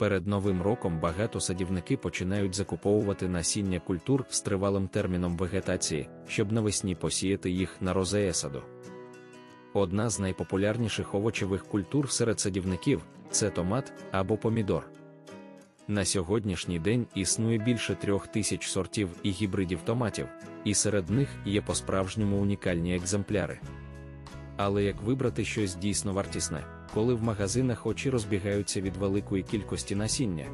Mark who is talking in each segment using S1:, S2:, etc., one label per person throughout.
S1: Перед новим роком багато садівники починають закуповувати насіння культур з тривалим терміном вегетації, щоб навесні посіяти їх на розеесаду. Одна з найпопулярніших овочевих культур серед садівників це томат або помідор. На сьогоднішній день існує більше трьох тисяч сортів і гібридів томатів, і серед них є по-справжньому унікальні екземпляри. Але як вибрати щось дійсно вартісне, коли в магазинах очі розбігаються від великої кількості насіння?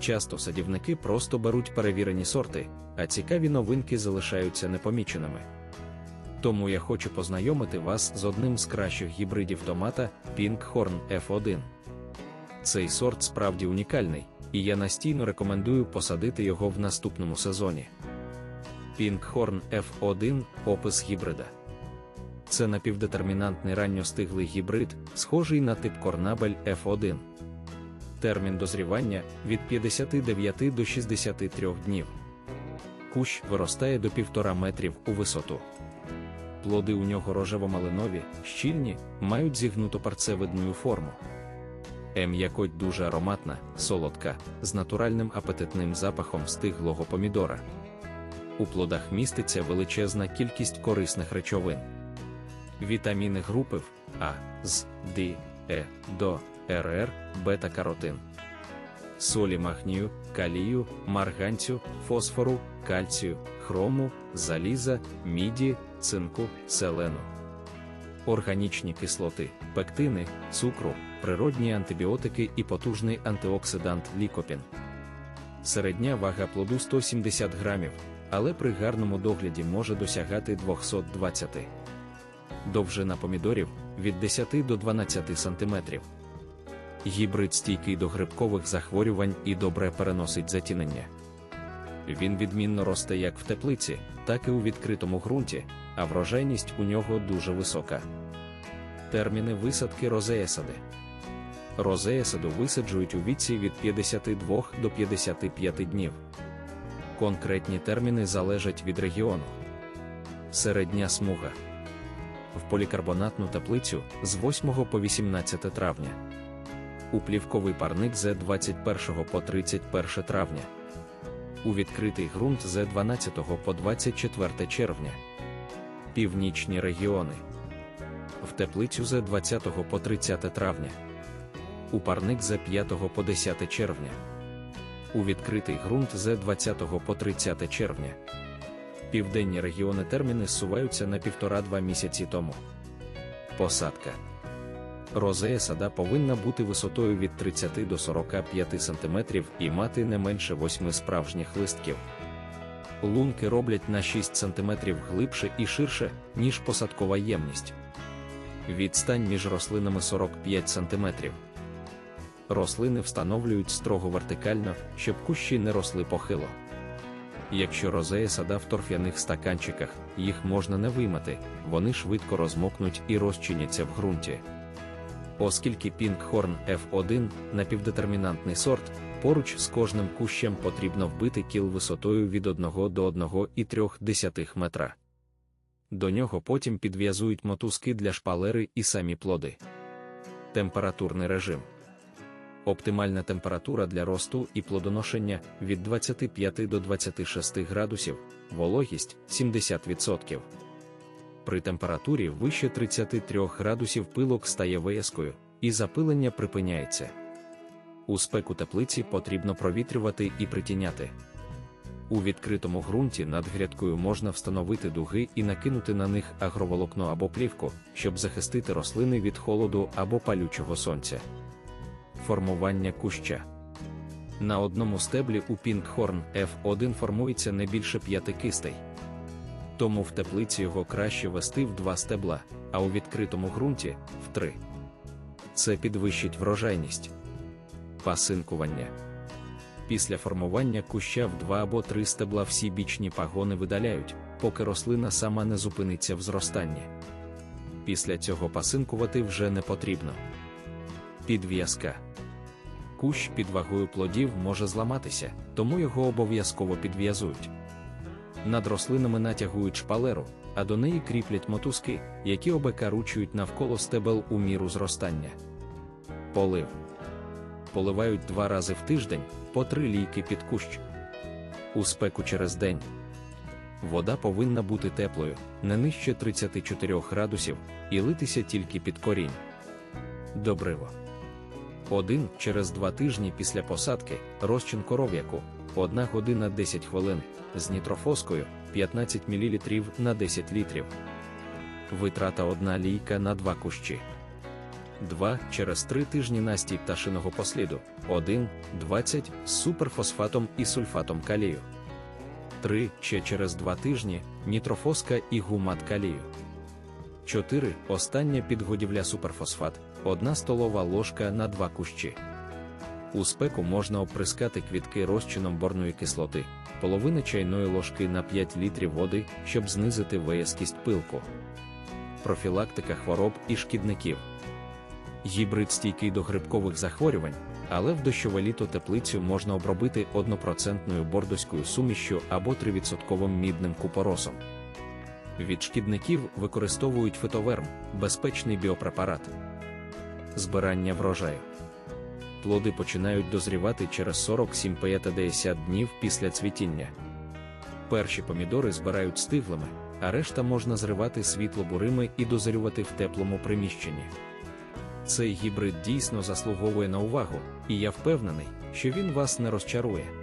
S1: Часто садівники просто беруть перевірені сорти, а цікаві новинки залишаються непоміченими. Тому я хочу познайомити вас з одним з кращих гібридів томата Pinkhorn F1. Цей сорт справді унікальний, і я настійно рекомендую посадити його в наступному сезоні. Pinkhorn F1 опис гібрида. Це напівдетермінантний ранньостиглий гібрид, схожий на тип Корнабель F1. Термін дозрівання від 59 до 63 днів. Кущ виростає до 1,5 метрів у висоту. Плоди у нього рожево-малинові, щільні, мають зігнуто-парцевидну форму. М'якоть дуже ароматна, солодка, з натуральним апетитним запахом стиглого помідора. У плодах міститься величезна кількість корисних речовин. Вітаміни групи А, З, Д, Е, до, РР, бета-каротин. Солі магнію, калію, марганцю, фосфору, кальцію, хрому, заліза, міді, цинку, селену. Органічні кислоти, пектини, цукру, природні антибіотики і потужний антиоксидант лікопін. Середня вага плоду 170 грамів, але при гарному догляді може досягати 220. Довжина помідорів від 10 до 12 см. Гібрид стійкий до грибкових захворювань і добре переносить затінення. Він відмінно росте як в теплиці, так і у відкритому ґрунті, а врожайність у нього дуже висока. Терміни висадки розеясади. Розеясаду висаджують у віці від 52 до 55 днів. Конкретні терміни залежать від регіону. Середня смуга. В полікарбонатну теплицю з 8 по 18 травня. У плівковий парник з 21 по 31 травня. У відкритий ґрунт з 12 по 24 червня. Північні регіони. В теплицю з 20 по 30 травня. У парник з 5 по 10 червня. У відкритий ґрунт з 20 по 30 червня. Південні регіони терміни зсуваються на 1,5-2 місяці тому. Посадка. Розея сада повинна бути висотою від 30 до 45 см і мати не менше 8 справжніх листків. Лунки роблять на 6 см глибше і ширше, ніж посадкова ємність. Відстань між рослинами 45 см. Рослини встановлюють строго вертикально, щоб кущі не росли похило. Якщо розея сада в торф'яних стаканчиках, їх можна не виймати, вони швидко розмокнуть і розчиняться в ґрунті. Оскільки Pinkhorn F1 напівдетермінантний сорт, поруч з кожним кущем потрібно вбити кіл висотою від 1 до 1,3 метра. До нього потім підв'язують мотузки для шпалери і самі плоди. Температурний режим. Оптимальна температура для росту і плодоношення від 25 до 26 градусів, вологість 70%. При температурі вище 33 градусів пилок стає вияскою, і запилення припиняється. У спеку теплиці потрібно провітрювати і притіняти. У відкритому ґрунті над грядкою можна встановити дуги і накинути на них агроволокно або плівку, щоб захистити рослини від холоду або палючого сонця. Формування куща. На одному стеблі у Pinkhorn F1 формується не більше п'яти кистей. Тому в теплиці його краще вести в два стебла, а у відкритому ґрунті в три. Це підвищить врожайність. Пасинкування. Після формування куща в два або три стебла всі бічні пагони видаляють, поки рослина сама не зупиниться в зростанні. Після цього пасинкувати вже не потрібно. Підв'язка. Кущ під вагою плодів може зламатися, тому його обов'язково підв'язують. Над рослинами натягують шпалеру, а до неї кріплять мотузки, які обекаручують навколо стебел у міру зростання. Полив. поливають два рази в тиждень по три лійки під кущ. У спеку через день. Вода повинна бути теплою, не нижче 34 градусів, і литися тільки під корінь. Добриво. Один через два тижні після посадки розчин коров'яку 1 година 10 хвилин з нітрофоскою 15 мл на 10 літрів. Витрата 1 лійка на 2 кущі. 2 через 3 тижні настій пташиного посліду 1 20 з суперфосфатом і сульфатом калію. 3 ще через 2 тижні нітрофоска і гумат калію. 4. Остання підгодівля суперфосфат 1 столова ложка на 2 кущі. У спеку можна оприскати квітки розчином борної кислоти, половина чайної ложки на 5 літрів води, щоб знизити виязкість пилку. Профілактика хвороб і шкідників. Гібрид стійкий до грибкових захворювань, але в дощове літо теплицю можна обробити 1% бордоською сумішю або 3% мідним купоросом. Від шкідників використовують фитоверм, безпечний біопрепарат. Збирання врожаю. Плоди починають дозрівати через 47-50 днів після цвітіння. Перші помідори збирають стиглими, а решта можна зривати світло-бурими і дозрювати в теплому приміщенні. Цей гібрид дійсно заслуговує на увагу, і я впевнений, що він вас не розчарує.